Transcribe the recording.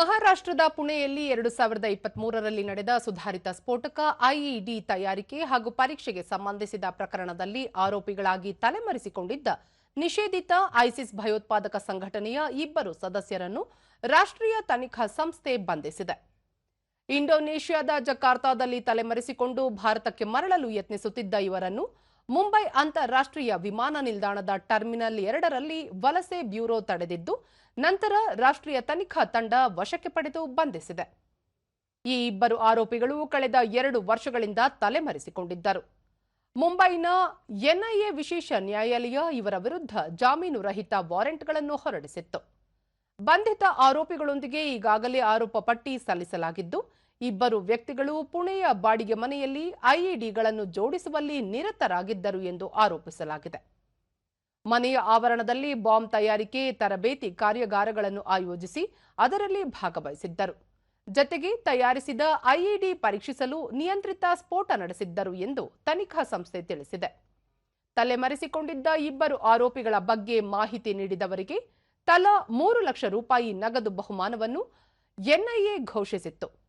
ಮಹಾರಾಷ್ಟ್ರದ ಪುಣೆಯಲ್ಲಿ ಎರಡು ಸಾವಿರದ ಇಪ್ಪತ್ಮೂರರಲ್ಲಿ ನಡೆದ ಸುಧಾರಿತ ಸ್ಫೋಟಕ ಐಇಡಿ ತಯಾರಿಕೆ ಹಾಗೂ ಪರೀಕ್ಷೆಗೆ ಸಂಬಂಧಿಸಿದ ಪ್ರಕರಣದಲ್ಲಿ ಆರೋಪಿಗಳಾಗಿ ತಲೆಮರೆಸಿಕೊಂಡಿದ್ದ ನಿಷೇಧಿತ ಐಸಿಸ್ ಭಯೋತ್ಪಾದಕ ಸಂಘಟನೆಯ ಇಬ್ಬರು ಸದಸ್ಯರನ್ನು ರಾಷ್ಟ್ರೀಯ ತನಿಖಾ ಸಂಸ್ಥೆ ಬಂಧಿಸಿದೆ. ಇಂಡೋನೇಷ್ಯಾದ ಜಕಾರ್ತಾದಲ್ಲಿ ತಲೆಮರೆಸಿಕೊಂಡು ಭಾರತಕ್ಕೆ ಮರಳಲು ಯತ್ನಿಸುತ್ತಿದ್ದ ಇವರನ್ನು ಮುಂಬೈ ಅಂತಾರಾಷ್ಟ್ರೀಯ ವಿಮಾನ ನಿಲ್ದಾಣದ ಟರ್ಮಿನಲ್ ಎರಡರಲ್ಲಿ ವಲಸೆ ಬ್ಯೂರೋ ತಡೆದಿದ್ದು, ನಂತರ ರಾಷ್ಟ್ರೀಯ ತನಿಖಾ ತಂಡ ವಶಕ್ಕೆ ಪಡೆದು ಬಂಧಿಸಿದೆ. ಈ ಇಬ್ಬರು ಆರೋಪಿಗಳು ಕಳೆದ ಎರಡು ವರ್ಷಗಳಿಂದ ತಲೆಮರೆಸಿಕೊಂಡಿದ್ದರು. ಮುಂಬೈನ ಎನ್ಐಎ ವಿಶೇಷ ನ್ಯಾಯಾಲಯ ಇವರ ವಿರುದ್ಧ ಜಾಮೀನು ರಹಿತ ವಾರೆಂಟ್ಗಳನ್ನು ಹೊರಡಿಸಿತ್ತು. ಬಂಧಿತ ಆರೋಪಿಗಳೊಂದಿಗೆ ಈಗಾಗಲೇ ಆರೋಪ ಪಟ್ಟಿ ಸಲ್ಲಿಸಲಾಗಿದ್ದು ಇಬ್ಬರು ವ್ಯಕ್ತಿಗಳು ಪುಣೆಯ ಬಾಡಿಗೆ ಮನೆಯಲ್ಲಿ ಐಇಡಿಗಳನ್ನು ಜೋಡಿಸುವಲ್ಲಿ ನಿರತರಾಗಿದ್ದರು ಎಂದು ಆರೋಪಿಸಲಾಗಿದೆ. ಮನೆಯ ಆವರಣದಲ್ಲಿ ಬಾಂಬ್ ತಯಾರಿಕೆ, ತರಬೇತಿ ಕಾರ್ಯಾಗಾರಗಳನ್ನು ಆಯೋಜಿಸಿ ಅದರಲ್ಲಿ ಭಾಗವಹಿಸಿದ್ದರು. ಜತೆಗೆ ತಯಾರಿಸಿದ ಐಇಡಿ ಪರೀಕ್ಷಿಸಲು ನಿಯಂತ್ರಿತ ಸ್ಫೋಟ ನಡೆಸಿದ್ದರು ಎಂದು ತನಿಖಾ ಸಂಸ್ಥೆ ತಿಳಿಸಿದೆ. ತಲೆಮರೆಸಿಕೊಂಡಿದ್ದ ಇಬ್ಬರು ಆರೋಪಿಗಳ ಬಗ್ಗೆ ಮಾಹಿತಿ ನೀಡಿದವರಿಗೆ ತಲಾ ಮೂರು ಲಕ್ಷ ರೂಪಾಯಿ ನಗದು ಬಹುಮಾನವನ್ನು ಎನ್ಐಎ ಘೋಷಿಸಿತ್ತು.